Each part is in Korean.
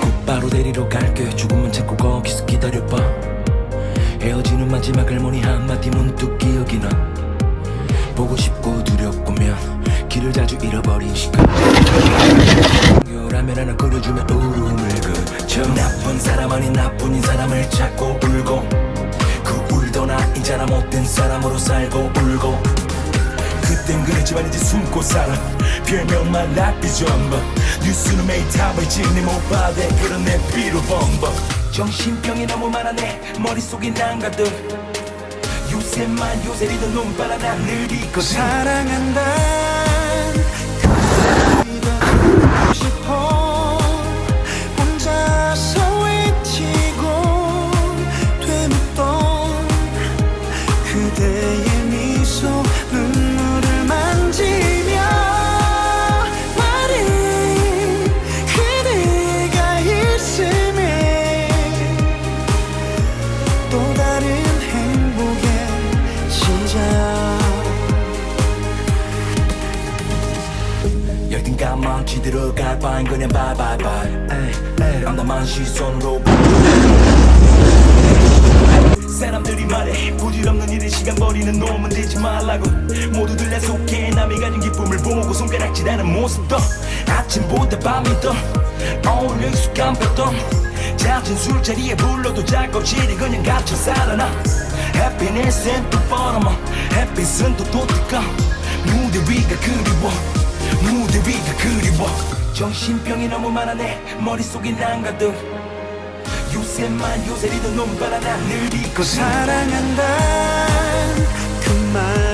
곧바로 데리러 갈게. 죽음은 자꾸 거기서 기다려봐. 헤어지는 마지막 할머니 한마디 문득 기억이 나. 보고 싶고 두렵고면 길을 자주 잃어버린 시간 하나 끓여주면 울음을 그쳐. 나쁜 사람 아닌 나뿐인 사람을 찾고 울고. 그 울던 아이잖아 못된 사람으로 살고 울고. 그땐 그랬지만 이제 숨고 살아. 별명만 락비 전부 뉴스는 매일 타버리지 내못 받아 그런 내 피로 범벅. 정신병이 너무 많아 내. 머릿속이 난가득. 요새만 요새 리던 눈바라 난늘 있거든. 사랑한다. 그 싶어 열등감 망치 들어갈 바엔 그냥 바이바이바이 암담한 시선으로 사람들이 말해 부질없는 일에 시간 버리는 놈은 되지 말라고. 모두들 내 속해 남이 가진 기쁨을 보고 손가락질하는 모습도 아침보다 밤이 더 어울려 익숙한 벽도 잦은 술자리에 불러도 작업실이 그냥 갇혀 살아나. 해피니스는 또 뻔하면 햇빛은 또 도티가 무대 위가 그리워 무대 위가 그리워. 정신병이 너무 많아 내 머릿속이 난가득. 요새만 요새 리던 눈바라 난늘 있거든 사랑한다. 그말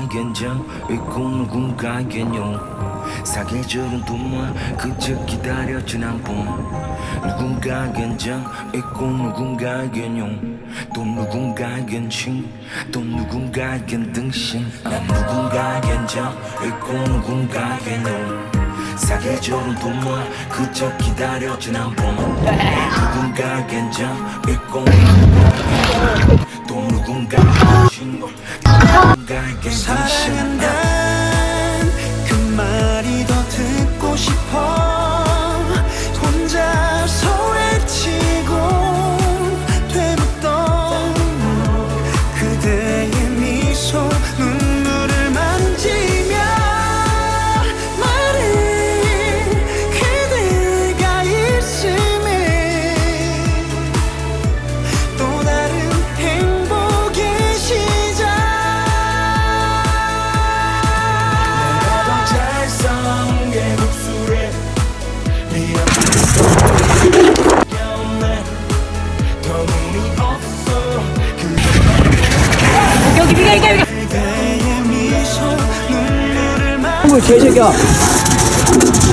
누군가에겐 정 있고 누군가에겐 용 사계절은 동물 그저 기다렸진 않봄. 누군가에겐 정 있고 누군가에겐 용또 누군가에겐 칭또 누군가에겐 등신. 난 누군가에겐 정 있고 누군가에겐 용 사계절은 동물 그저 기다렸진 않봄. 누군가에겐 정 있고 누군가에겐 또 등신 사랑한다 눈물을 물 개새끼야. 만지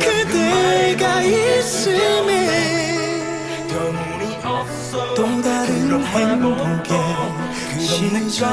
그대가 있음에 더 눈이 없어 또 다른 행복의 시작